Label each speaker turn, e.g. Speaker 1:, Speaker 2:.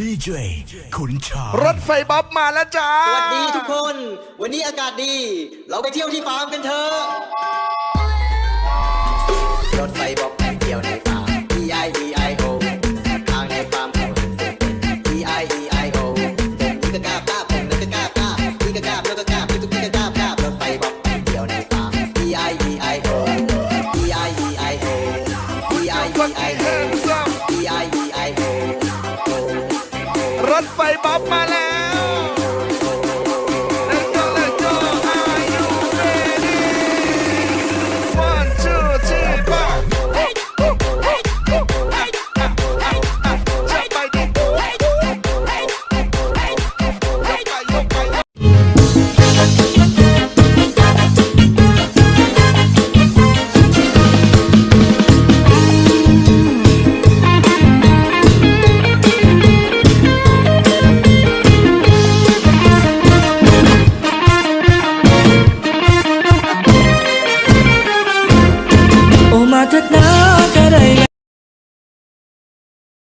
Speaker 1: ดีเจขุนช้าง
Speaker 2: รถไฟบ๊อบมาแล้วจ้า
Speaker 3: สวัสดีทุกคน วันนี้อากาศดี เราไปเที่ยวที่ฟาร์มกันเถอะ รถไฟบ๊อบมา
Speaker 2: แล้ว
Speaker 4: at